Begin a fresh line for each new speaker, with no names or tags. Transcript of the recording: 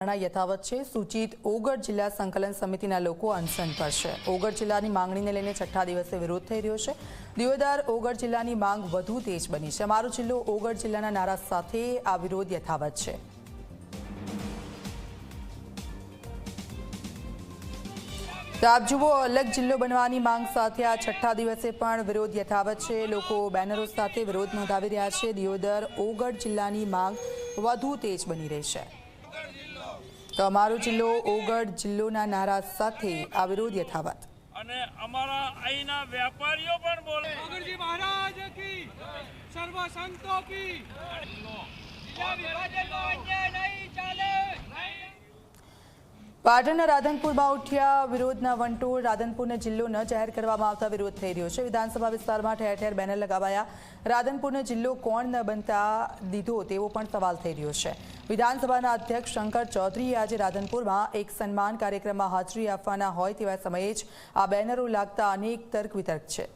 યથાવત છે. સૂચિત ઓગળ જિલ્લા સંકલન સમિતિના લોકો અનશન પર છે. ઓગળ જિલ્લાની માંગણીને લઈને છઠ્ઠા દિવસે વિરોધ થઈ રહ્યો છે. દિવેદાર ઓગળ જિલ્લાની માંગ વધુ તેજ બની છે. અમારો જિલ્લો ઓગળ જિલ્લાના નારા સાથે આ વિરોધ યથાવત છે. આપ જુઓ, અલગ જિલ્લો બનવાની માંગ સાથે આ છઠ્ઠા દિવસે પણ વિરોધ યથાવત છે. લોકો બેનરો સાથે વિરોધ નોંધાવી રહ્યા છે. દિયોદર ઓગળ જિલ્લાની માંગ વધુ તેજ બની રહી છે. તો અમારો જિલ્લો ઓગઢ જિલ્લોના નારા સાથે આ વિરોધ યથાવત.
અને અમારા અહીંના વેપારીઓ પણ બોલે.
ઓગળજી મહારાજ કી સર્વ સંતો કી જિલ્લા વિભાજન
પાટણના રાધનપુરમાં ઉઠ્યા વિરોધના વંટોળ, રાધનપુરને જિલ્લો ન જાહેર કરવામાં આવતા વિરોધ થઈ રહ્યો છે. વિધાનસભા વિસ્તારમાં ઠેર ઠેર બેનર લગાવાયા. રાધનપુરને જિલ્લો કોણ ન બનતા દીધો તેવો પણ સવાલ થઈ રહ્યો છે. વિધાનસભાના અધ્યક્ષ શંકર ચૌધરીએ આજે રાધનપુરમાં એક સન્માન કાર્યક્રમમાં હાજરી આપવાના હોય તેવા સમયે જ આ બેનરો લાગતા અનેક તર્ક વિતર્ક છે.